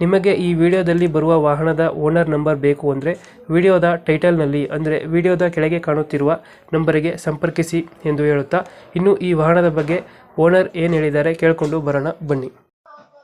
ನಿಮಗೆ ಈ ವಿಡಿಯೋದಲ್ಲಿ ಬರುವ ವಾಹನದ ಓನರ್ ನಂಬರ್ ಬೇಕು ಅಂದರೆ ವಿಡಿಯೋದ ಟೈಟಲ್ನಲ್ಲಿ ಅಂದರೆ ವಿಡಿಯೋದ ಕೆಳಗೆ ಕಾಣುತ್ತಿರುವ ನಂಬರಿಗೆ ಸಂಪರ್ಕಿಸಿ ಎಂದು ಹೇಳುತ್ತಾ ಇನ್ನು ಈ ವಾಹನದ ಬಗ್ಗೆ ಓನರ್ ಏನು ಹೇಳಿದ್ದಾರೆ ಕೇಳಿಕೊಂಡು ಬರೋಣ ಬನ್ನಿ.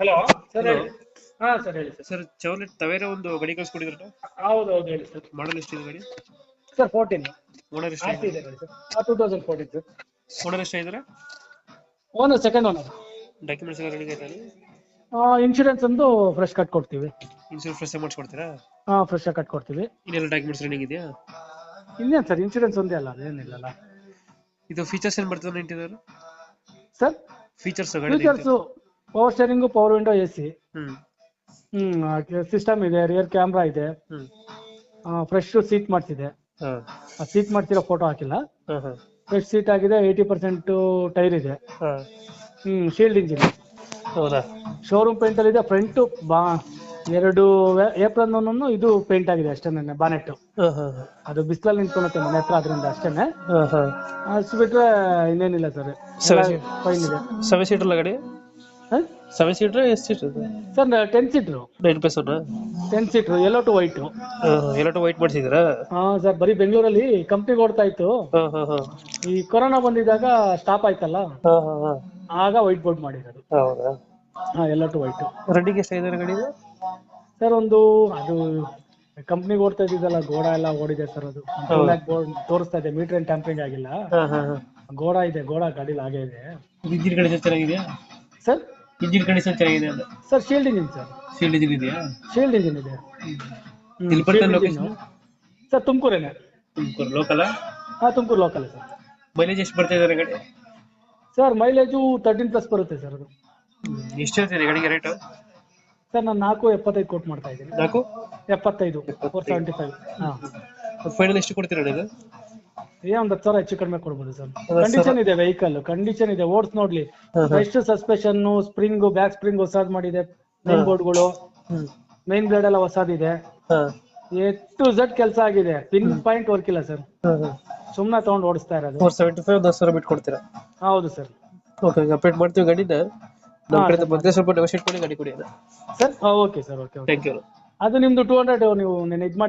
ಹಲೋ? ಸರ್. ಹೇಳಿ. ಹಾ ಸರ್ ಹೇಳಿ ಸರ್. ಸರ್ ಚೌಲೆಟ್ ತವೇರ ಒಂದು ಗಡಿ ಕಳಿಸ್ಕೊಡಿದ್ರೆ ಹೌದು ಹೌದು ಹೇಳಿ ಸರ್. ಮಾಡಲ್ ಎಷ್ಟಿದೆ ಗಡಿ? ಸರ್ ಫೋರ್ಟೀನ್ ಓನರ್ ಎಷ್ಟು ಇದೆ sir. Two thousand fourteen sir. Owner ಎಷ್ಟಾಗಿದ್ದಾರೆ owner second owner documents ಎಲ್ಲ ರೆಡಿ ಆಯ್ತಾ ಇನ್ಶೂರೆನ್ಸ್ ಒಂದು ಫ್ರೆಶ್ ಕಟ್ ಕೊಡ್ತೀವಿ. ಇನ್ಶೂರೆನ್ಸ್ ಫ್ರೆಶ್ ಮಾಡಿಸ್ಕೊಡ್ತೀರಾ ಹಾ ಫ್ರೆಶ್ ಆಗಿ ಕಟ್ ಕೊಡ್ತೀವಿ. ಇನ್ನೆಲ್ಲ ಡಾಕ್ಯುಮೆಂಟ್ಸ್ ರನ್ನಿಂಗ್ ಇದೆಯಾ? ಇನ್ನೇನು ಸರ್ ಇನ್ಶೂರೆನ್ಸ್ ಒಂದೇ ಅಲ್ಲ ಅದೇನಿಲ್ಲಲ್ಲ ಇದು ಫೀಚರ್ಸ್ ಏನು ಬರ್ತದೆ ನೈಂಟಿದವರು sir features features features power steering power window A C hmm. Hmm system ಇದೆ ರಿಯರ್ ಕ್ಯಾಮ್ರಾ ಇದೆ. ಹ್ಮ್. ಫ್ರೆಶ್ ಸೀಟ್ ಮಾಡ್ತಿದೆ. ಹಾ. ಆ ಸೀಟ್ ಮಾಡ್ತಿರೋ ಫೋಟೋ ಹಾಕಿಲ್ಲ. ಹಾ ಹಾ. ಫ್ರೆಶ್ ಸೀಟ್ ಆಗಿದೆ ಏಯ್ಟಿ ಪರ್ಸೆಂಟ್ ಟೈರ್ ಇದೆ. ಹಾ. ಹ್ಮ್ ಶೀಲ್ಡ್ ಇಂಜಿನ್ ಹೌದಾ? ಶೋರೂಮ್ ಪೇಂಟ್ ಅಲ್ಲಿ ಇದೆ ಫ್ರಂಟ್ ಬಾ ಎರಡು ಏಪ್ರಿಲ್ ಒಂದೊಂದು ಇದು ಪೇಂಟ್ ಆಗಿದೆ ಅಷ್ಟೇನೆ ಬಾನೆಟ್ ಹಾ ಹಾ ಅದು ಬಿಸಿಲಲ್ಲಿ ನಿಂತ್ಕೊಳುತ್ತೆ ಮನೆ ಹತ್ರ ಅದರಿಂದ ಅಷ್ಟೇನೆ. ಅಷ್ಟು ಬಿಟ್ರೆ ಇನ್ನೇನಿಲ್ಲ ಸರ್. ಫೈನ್ ಇದೆ. ಸೆವೆನ್ ಸೀಟರ್ ಅಲ್ಲ ಗಾಡಿ? ಸೆವೆನ್ ಸೀಟರ್ ಎಷ್ಟು seater sir ten seater plus one ten seater yellow to white ಎಲ್ಲ ವೈಟ್ ಮಾಡಿಸಿದ್ದೀರಾ ಹಾ. ಸರ್ ಬರೀ ಬೆಂಗಳೂರಲ್ಲಿ ಕಂಪ್ನಿ ಓಡ್ತಾ ಇತ್ತು. ಈ ಕೊರೋನಾ ಬಂದಿದ್ದಾಗ ಸ್ಟಾಪ್ ಆಯ್ತಲ್ಲ? ಆಗ ವೈಟ್ ಬೋರ್ಡ್ ಮಾಡಿರೋದು. ಹೌದಾ? ಹಾ ಎಲ್ಲ ಟು ವೈಟ್ ರೆಡಿಗೆ ಎಷ್ಟಾಗಿದೆ ಗಾಡಿ ಸರ್ ಒಂದು ಅದು ಕಂಪ್ನಿಗೆ ಓಡ್ತಾ ಇದ್ದಿದ್ದಲ್ಲ ಗೋಡ ಎಲ್ಲ ಓಡಿದೆ ಸರ್ ಅದು. ತೋರಿಸ್ತಾ ಇದೆ ಮೀಟರ್ ಏನ್ ಟ್ಯಾಂಪರಿಂಗ್ ಆಗಿಲ್ಲ. ಹಾ ಹಾ ಹಾ. ಗೋಡ ಇದೆ ಗೋಡ ಗಾಡಿ ಹಾಗೆ ಇದೆ. ಇಂಜಿನ್ ಕಂಡೀಷನ್ ಚೆನ್ನಾಗಿದೆಯಾ? ಸರ್? ಇಂಜಿನ್ ಕಂಡೀಷನ್ ಚೆನ್ನಾಗಿದೆ ಅಂತ. Sir shield engine sir. Sealed engine ಇದೆಯಾ? ಶೀಲ್ಡ್ ಇಂಜಿನ್ ಇದೆ. ಇಲ್ಲಿ ಬರ್ತದೆ ಲೊಕೇಶನ್ ಸರ್ ತುಮಕೂರೇನೆ. ತುಮಕೂರು ಲೋಕಲ ಹಾ ತುಮಕೂರು ಲೋಕಲ್ ಸರ್. ಮೈಲೇಜ್ ಎಷ್ಟು ಬರ್ತಾ ಇದ್ದಾರೆ ಗಾಡಿ? ಸರ್ ಮೈಲೇಜು ತರ್ಟೀನ್ ಪ್ಲಸ್ ಬರುತ್ತೆ ಸರ್ ಅದು. ಎಷ್ಟು ಗಾಡಿಗೆ ರೇಟ್ ಸರ್ ನಾನು ನಾಲ್ಕು ಎಪ್ಪತ್ತೈದು ಕೋಟ್ ಮಾಡ್ತಾ ಇದ್ದೀನಿ. ನಾಲ್ಕು? ಎಪ್ಪತ್ತೈದು ಫೋರ್ ಸೆವೆಂಟಿ ಫೈವ್ ಹಾಂ. ಫೈನಲ್ ಎಷ್ಟು ಕೊಡ್ತೀರಾ ಇದು ಏ ಒಂದು ಹತ್ತು ಸಾವಿರ ಹೆಚ್ಚು ಕಡಿಮೆ ಕೊಡ್ಬೋದು ಸರ್. ಕಂಡೀಷನ್ ಇದೆ ವೆಹಿಕಲ್ ಕಂಡೀಷನ್ ಇದೆ. ಓಡ್ಸ್ ನೋಡ್ಲಿ. Best suspension spring back spring ಹೊಸದ್ ಮಾಡಿದೆ. ಮೇನ್ ಬೋರ್ಡ್ಗಳು ಗಳು. ಮೇನ್ ಬ್ಲೇಡ್ ಎಲ್ಲ ಹೊಸದಿದೆ. ಎ ಟು ಝಡ್ ಕೆಲಸ ಆಗಿದೆ. ಪಿನ್ ಪಾಯಿಂಟ್ ವರ್ಕ್ ಇಲ್ಲ ಸರ್. ಸುಮ್ಮನೆ ತಗೊಂಡು ಓಡಿಸ್ತಾ ಇರೋದು. ಫೋರ್ ಸೆವೆಂಟಿ ಫೈವ್ ದಸ್ ಸಾವಿರ ಬಿಟ್ಟು ಕೊಡ್ತೀರಾ? ಹೌದು ಸರ್. ಓಕೆ ಅಪ್ಡೇಟ್ ಮಾಡ್ತೀವಿ ಗಾಡಿನ. ನಮ್ಮ ಬಂದರೆ ಸ್ವಲ್ಪ ನೆಗೋಷಿಯೇಟ್ ಮಾಡಿ ಗಾಡಿ ಕೊಡಿ sir? Okay sir okay okay. Thank you ಅದು ನಿಮ್ದು ಟೂ ಹಂಡ್ರೆಡ್ ನೀವು ನೆನೆ ಇದು ಮಾಡಿ.